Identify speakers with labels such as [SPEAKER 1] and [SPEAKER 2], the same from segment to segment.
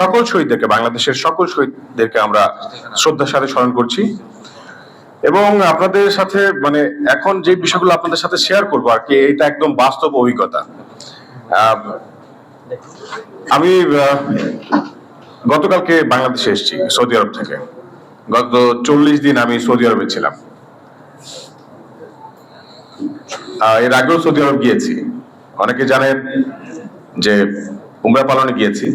[SPEAKER 1] সকল শহীদদেরকে, বাংলাদেশের সকল শহীদদেরকে আমরা শ্রদ্ধার সাথে স্মরণ করছি। এবং আপনাদের সাথে মানে এখন যে বিষয়গুলো আপনাদের সাথে শেয়ার করব আর কি, এটা একদম বাস্তব অভিজ্ঞতা। আমি গতকালকে বাংলাদেশে এসেছি, সৌদি আরব থেকে। গত চল্লিশ দিন আমি সৌদি আরবে ছিলাম। এর আগেও সৌদি আরব গিয়েছি। অনেকে জানেন যে উমরা পালনে গিয়েছি।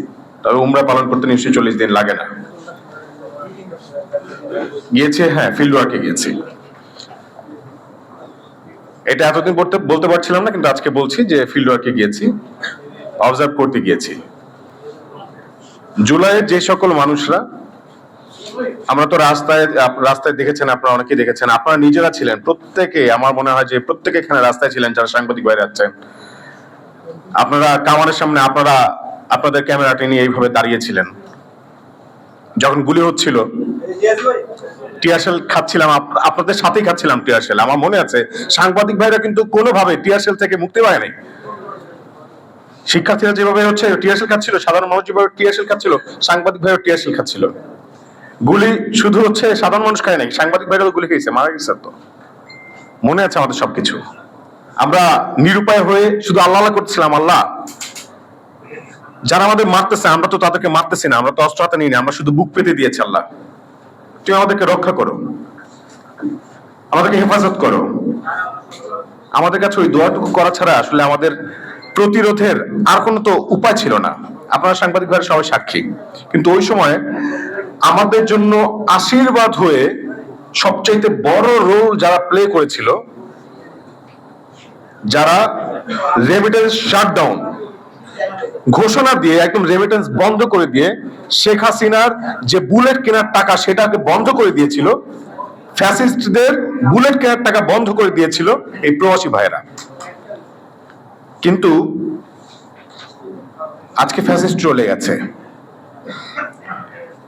[SPEAKER 1] তবে উমরা পালন করতে নিশ্চয়ই চল্লিশ দিন লাগে না। গিয়েছি হ্যাঁ ফিল্ড ওয়ার্কে গিয়েছি। এটা এতদিন বলতে বলতে পারছিলাম না, কিন্তু আজকে বলছি যে ফিল্ড ওয়ার্কে গিয়েছি অবজার্ভ করতে গিয়েছি। জুলাইয়ের যে সকল মানুষরা, আমরা তো রাস্তায় রাস্তায় দেখেছেন, আপনারা অনেকেই দেখেছেন, আপনারা নিজেরা ছিলেন, প্রত্যেকে, আমার মনে হয় যে প্রত্যেকে এখানে রাস্তায় ছিলেন, যারা সাংবাদিক বাইরে যাচ্ছেন আপনারা কামানের সামনে, আপনারা আপনাদের ক্যামেরাটি নিয়ে এইভাবে দাঁড়িয়েছিলেন। যখন গুলি হচ্ছিল খাচ্ছিলাম আপনাদের সাথেই খাচ্ছিলাম আমার মনে আছে, সাংবাদিক ভাইরা কিন্তু কোনোভাবে থেকে মুক্তি শিক্ষার্থীরা যেভাবে হচ্ছে খাচ্ছিল, সাধারণ মানুষ যেভাবে টিয়ারশেল খাচ্ছিল, সাংবাদিক ভাইরা টিয়ারশেল খাচ্ছিল। গুলি শুধু হচ্ছে সাধারণ মানুষ খায় নাই, সাংবাদিক ভাইরাও গুলি খেয়েছে, মারা গেছে তো। মনে আছে আমাদের সবকিছু। আমরা নিরুপায় হয়ে শুধু আল্লাহ করছিলাম আল্লাহ। যারা আমাদের মারতেছে, আমরা তো তাদেরকে মারতেছি না, আমরা তো অস্ত্র হাতে নিই আমরা শুধু বুক পেতে দিয়েছি আল্লাহ। তুমি আমাদেরকে রক্ষা করো। আমাদেরকে হেফাজত করো। আমাদের কাছে ওই দোয়াটুকু করা ছাড়া আসলে আমাদের প্রতিরোধের আর কোনো তো উপায় ছিল না। আপনারা সাংবাদিক ভাইরা সবাই সাক্ষী। কিন্তু ওই সময় আমাদের জন্য আশীর্বাদ হয়ে সবচাইতে বড় রোল যারা প্লে করেছিল, যারা রেমিটেন্স শাটডাউন ঘোষণা দিয়ে, একদম রেমিটেন্স বন্ধ করে দিয়ে শেখ হাসিনার যে বুলেট কেনার টাকা সেটাকে বন্ধ করে দিয়েছিল ফ্যাসিস্টদের বুলেট কেনার টাকা বন্ধ করে দিয়েছিল এই প্রবাসী ভাইয়েরা। কিন্তু আজকে ফ্যাসিস্ট চলে গেছে।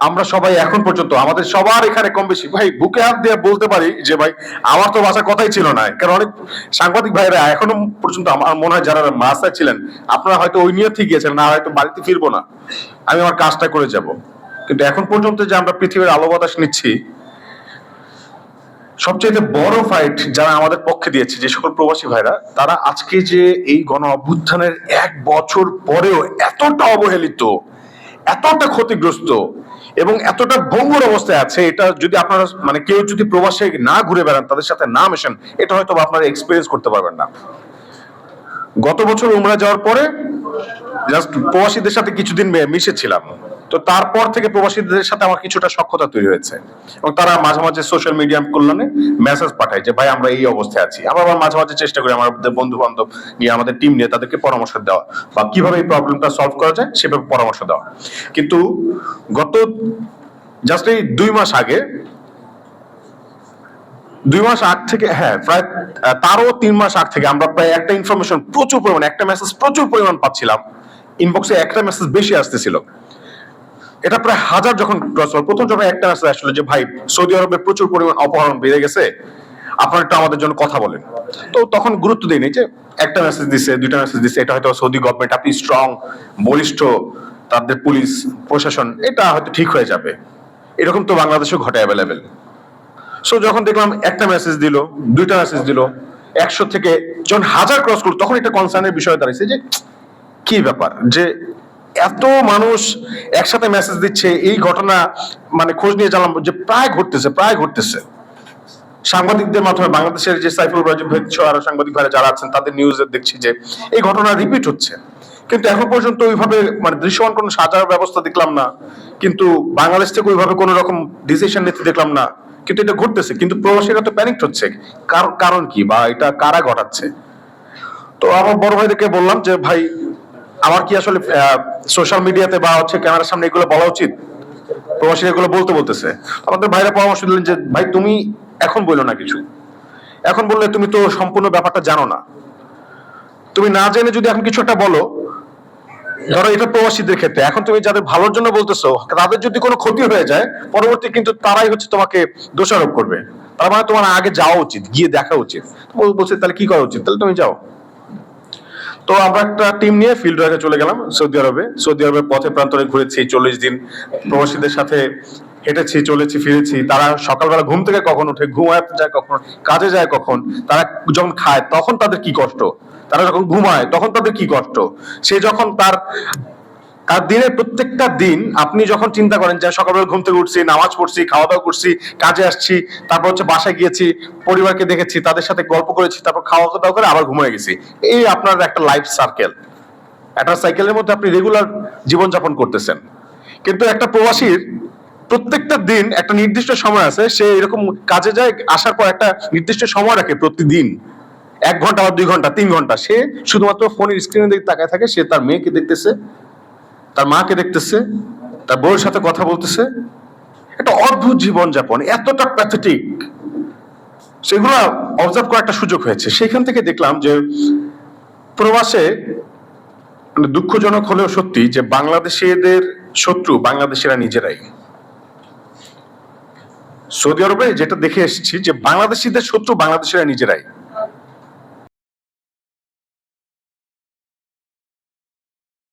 [SPEAKER 1] আমরা সবাই এখন পর্যন্ত, আমাদের সবার এখানে কম বেশি ভাই, বুকে হাত দিয়ে বলতে পারি যে, ভাই, আমার তো বাসা কথাই ছিল না। কারণ অনেক সাংবাদিক ভাইরা এখনও পর্যন্ত আমার মনে হয় যারা মাস্টার ছিলেন, আপনারা হয়তো ওই নিয়ে ঠিক গিয়েছেন না হয়তো বাড়িতে ফিরবো না। আমি আমার কাজটা করে যাব। কিন্তু এখন পর্যন্ত যে আমরা পৃথিবীর আলো বাতাস নিচ্ছি সবচেয়ে বড় ফাইট যারা আমাদের পক্ষে দিয়েছে, যে সকল প্রবাসী ভাইরা, তারা আজকে যে এই গণ অভ্যুত্থানের এক বছর পরেও এতটা অবহেলিত এতটা ক্ষতিগ্রস্ত এবং এতটা ভঙ্গুর অবস্থায় আছে, এটা যদি আপনারা মানে কেউ যদি প্রবাসে না ঘুরে বেড়ান, তাদের সাথে না মেশেন, এটা হয়তো আপনারা এক্সপিরিয়েন্স করতে পারবেন না। গত বছর উমরা যাওয়ার পরে জাস্ট প্রবাসীদের সাথে কিছুদিন মিশেছিলাম। তো তারপর থেকে প্রবাসীদের সাথে আমার কিছুটা সক্ষতা তৈরি হয়েছে। এবং তারা মাঝে মাঝে সোশ্যাল মিডিয়া কল্যাণে মেসেজ পাঠায় যে, ভাই, আমরা এই অবস্থায় আছি। আমরা আবার মাঝে মাঝে চেষ্টা করি আমাদের বন্ধু বান্ধব নিয়ে, আমাদের টিম নিয়ে তাদেরকে পরামর্শ দেওয়া বা কীভাবে এই প্রবলেমটা সলভ করা যায় সেভাবে পরামর্শ দেওয়া। কিন্তু গত জাস্ট এই দুই মাস আগে, দুই মাস আগ থেকে হ্যাঁ প্রায়, তারও তিন মাস আগ থেকে আমরা প্রায় একটা ইনফরমেশন প্রচুর পরিমাণ, একটা মেসেজ প্রচুর পরিমাণ পাচ্ছিলাম। ইনবক্সে একটা মেসেজ বেশি আসতেছিল। এটা প্রায় হাজার যখন ক্রস হল প্রথম যখন একটা মেসেজ আসলো যে, ভাই, সৌদি আরবে প্রচুর পরিমাণ অপহরণ বেড়ে গেছে, আপনারা একটু আমাদের জন্য কথা বলেন। তো তখন গুরুত্ব দিইনি যে, একটা মেসেজ দিছে, দুইটা মেসেজ দিছে, এটা হয়তো সৌদি গভর্নমেন্ট আপনি স্ট্রং বলিষ্ঠ, তাদের পুলিশ প্রশাসন, এটা হয়তো ঠিক হয়ে যাবে। এরকম তো বাংলাদেশেও ঘটে অ্যাভেলেবেল সো যখন দেখলাম একটা মেসেজ দিল, দুইটা মেসেজ দিল, একশো থেকে যখন হাজার ক্রস করল, তখন একটা কনসার্নের বিষয় দাঁড়িয়েছে যে, কি ব্যাপার? যে এত মানুষ একসাথে মেসেজ দিচ্ছে, এই ঘটনা মানে খোঁজ নিয়ে জানলাম যে প্রায় ঘটতেছে প্রায় ঘটতেছে। সাংবাদিকদের মাধ্যমে বাংলাদেশের যে সাইফুল রাজীব ভেদ আরও সাংবাদিক ভাইরা যারা আছেন, তাদের নিউজে দেখছি যে এই ঘটনা রিপিট হচ্ছে। কিন্তু এখন পর্যন্ত ওইভাবে মানে দৃশ্যমান কোনো সাজার ব্যবস্থা দেখলাম না। কিন্তু বাংলাদেশ থেকে ওইভাবে কোনো রকম ডিসিশন নিতে দেখলাম না। কিন্তু এটা ঘটতেছে, কিন্তু প্রবাসীরা তো প্যানিক হচ্ছে। কার- কারণ কি বা এটা কারা ঘটাচ্ছে? তো আমার বড় ভাইদেরকে বললাম যে, ভাই আমার কি আসলে সোশ্যাল মিডিয়াতে বা হচ্ছে ক্যামেরার সামনে এগুলো বলা উচিত? প্রবাসীরা এগুলো বলতে বলতেছে। আমাদের ভাইরা পরামর্শ দিলেন যে, ভাই, তুমি এখন বলল না কিছু। এখন বললে তুমি তো সম্পূর্ণ ব্যাপারটা জানো না। তুমি না জেনে যদি এখন কিছু একটা বলো, ধরো এটা প্রবাসীদের ক্ষেত্রে। এখন তুমি যাদের ভালোর জন্য বলতেছো, তাদের যদি কোনো ক্ষতি হয়ে যায়, পরবর্তী কিন্তু তারাই হচ্ছে তোমাকে দোষারোপ করবে। তার মানে তোমার আগে যাওয়া উচিত, গিয়ে দেখা উচিত। বলছে, তাহলে কি করা উচিত? তাহলে তুমি যাও। তো আমরা একটা টিম নিয়ে ফিল্ড ওয়ার্কে চলে গেলাম সৌদি আরবে। সৌদি আরবের পথে প্রান্তরে ঘুরেছি চল্লিশ দিন। প্রবাসীদের সাথে হেঁটেছি, চলেছি, ফিরেছি। তারা সকালবেলা ঘুম থেকে কখন উঠে ঘুমায় যায় কখন, কাজে যায় কখন, তারা যখন খায় তখন তাদের কি কষ্ট? তারা যখন ঘুমায় তখন তাদের কি কষ্ট? সে যখন তার আর দিনের প্রত্যেকটা দিন আপনি যখন চিন্তা করেন যে সকালবেলা ঘুম থেকে উঠছি, নামাজ পড়ছি খাওয়া দাওয়া করছি, কাজে আসছি, তারপর হচ্ছে বাসায় গিয়েছি, পরিবারকে দেখেছি, তাদের সাথে গল্প করেছি, তারপর খাওয়া দাওয়া করে আবার ঘুমিয়ে গেছি। এই আপনার একটা লাইফ সার্কেল একটা সাইকেলের মধ্যে আপনি রেগুলার জীবনযাপন করতেছেন। কিন্তু একটা প্রবাসীর প্রত্যেকটা দিন একটা নির্দিষ্ট সময় আছে, সে এরকম কাজে যায়, আসার পর একটা নির্দিষ্ট সময় রাখে প্রতিদিন। এক ঘণ্টা বা দুই ঘণ্টা, তিন ঘণ্টা। সে শুধুমাত্র ফোনের স্ক্রিনে দিকে তাকায় থাকে, সে তার মেয়েকে দেখতেছে তার মাকে দেখতেছে, তার বউয়ের সাথে কথা বলতেছে। একটা অদ্ভুত জীবনযাপন, এতটা প্যাথেটিক সেগুলো অবজার্ভ করার একটা সুযোগ হয়েছে। সেখান থেকে দেখলাম যে প্রবাসে মানে দুঃখজনক হলেও সত্যি যে বাংলাদেশিদের শত্রু বাংলাদেশিরা নিজেরাই। সৌদি আরবে যেটা দেখে এসেছি যে বাংলাদেশিদের শত্রু বাংলাদেশিরা নিজেরাই।